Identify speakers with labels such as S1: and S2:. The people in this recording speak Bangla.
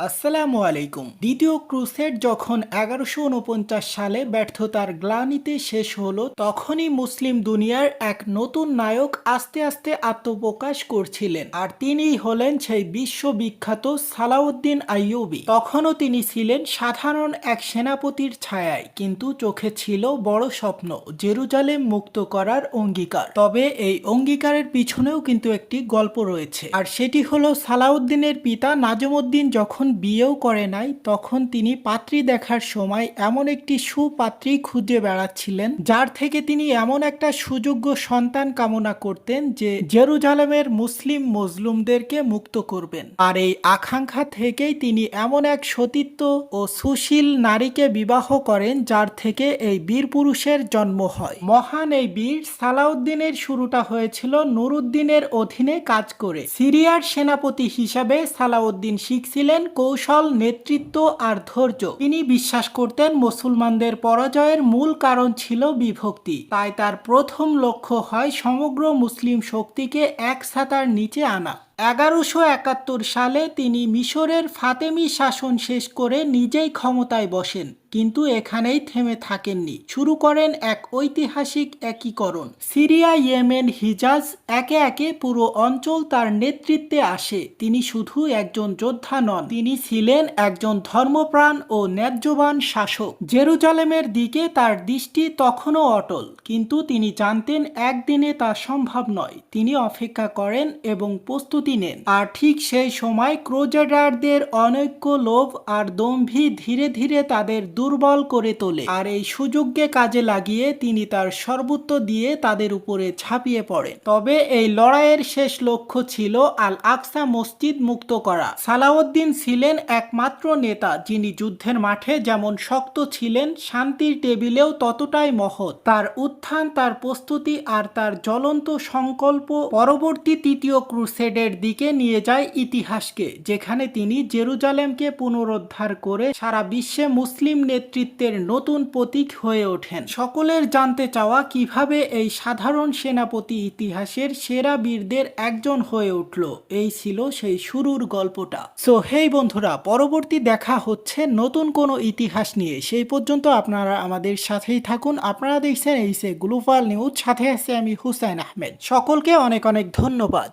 S1: আসসালামু আলাইকুম। দ্বিতীয় ক্রুসেড যখন এগারোশো উনপঞ্চাশ সালে ব্যর্থতার গ্লানিতে শেষ হলো, তখনই মুসলিম দুনিয়ার এক নতুন নায়ক আস্তে আস্তে আত্মপ্রকাশ করছিলেন। আর তিনিই হলেন সেই বিশ্ববিখ্যাত সালাউদ্দিন আইয়ুবি। তখনও তিনি ছিলেন সাধারণ এক সেনাপতির ছায়ায়, কিন্তু চোখে ছিল বড় স্বপ্ন, জেরুজালেম মুক্ত করার অঙ্গীকার। তবে এই অঙ্গীকারের পিছনেও কিন্তু একটি গল্প রয়েছে। আর সেটি হলো সালাউদ্দিনের পিতা নাজমুদ্দিন যখন বিয়েও করে নাই, তখন তিনি পাত্রী দেখার সময় এমন একটি সুপাত্রী খুঁজে বেড়াচ্ছিলেন, যার থেকে তিনি এমন একটা সুযোগ্য সন্তান কামনা করতেন যে জেরুজালেমের মুসলিম মজলুমদেরকে মুক্ত করবেন। আর এই আকাঙ্ক্ষা থেকেই তিনি এমন এক সতীত্ব ও সুশীল নারীকে বিবাহ করেন, যার থেকে এই বীর পুরুষের জন্ম হয়। মহান এই বীর সালাউদ্দিনের শুরুটা হয়েছিল নুরুদ্দিনের অধীনে কাজ করে। সিরিয়ার সেনাপতি হিসাবে সালাউদ্দিন শিখছিলেন কৌশল, নেতৃত্ব আর ধৈর্য। তিনি বিশ্বাস করতেন মুসলমানদের পরাজয়ের মূল কারণ ছিল বিভক্তি। তাই তার প্রথম লক্ষ্য হয় সমগ্র মুসলিম শক্তিকে এক ছাতার নিচে আনা। এগারোশো একাত্তর সালে তিনি মিশরের ফাতেমি শাসন শেষ করে নিজেই ক্ষমতায় বসেন, কিন্তু এখানেই থেমে থাকেননি। শুরু করেন এক ঐতিহাসিক একীকরণ। সিরিয়া, ইয়েমেন, হিজাজ একে একে পুরো অঞ্চল তার নেতৃত্বে আসে। তিনি শুধু একজন যোদ্ধা নন, তিনি ছিলেন একজন ধর্মপ্রাণ ও ন্যায্যবান শাসক। জেরুজালেমের দিকে তার দৃষ্টি তখনও অটল, কিন্তু তিনি জানতেন একদিনে তা সম্ভব নয়। তিনি অপেক্ষা করেন এবং প্রস্তুতি নেন আর ঠিক সেই সময় ক্রোজেডারদের অনৈক্য লোভ আর দম্ভি ধীরে ধীরে তাদের দুর্বল করে তোলে। আর এই সুযোগকে কাজে লাগিয়ে তিনি তার সর্বোচ্চ দিয়ে তাদের উপরে ঝাঁপিয়ে পড়েন। তবে এই লড়াইয়ের শেষ লক্ষ্য ছিল আল আকসা মসজিদ মুক্ত করা। সালাউদ্দিন ছিলেন একমাত্র নেতা যিনি যুদ্ধের মাঠে যেমন শক্ত ছিলেন, শান্তির টেবিলেও ততটাই মহৎ। তার উত্থান, তার প্রস্তুতি আর তার জ্বলন্ত সংকল্প পরবর্তী তৃতীয় ক্রুসেডের দিকে নিয়ে যায় ইতিহাসকে, যেখানে তিনি জেরুজালেমকে পুনরুদ্ধার করে সারা বিশ্বে মুসলিম নেতৃত্বের নতুন প্রতীক হয়ে ওঠেন। সকলের জানতে চাওয়া কীভাবে এই সাধারণ সেনাপতি ইতিহাসের সেরা বীরদের একজন হয়ে উঠল, এই ছিল সেই শুরুর গল্পটা। সো হেই বন্ধুরা, পরবর্তী দেখা হচ্ছে নতুন কোনো ইতিহাস নিয়ে। সেই পর্যন্ত আপনারা আমাদের সাথেই থাকুন। আপনারা দেখছেন এই সে গ্লোবাল নিউজ সাথে আছে আমি হুসাইন আহমেদ। সকলকে অনেক অনেক ধন্যবাদ।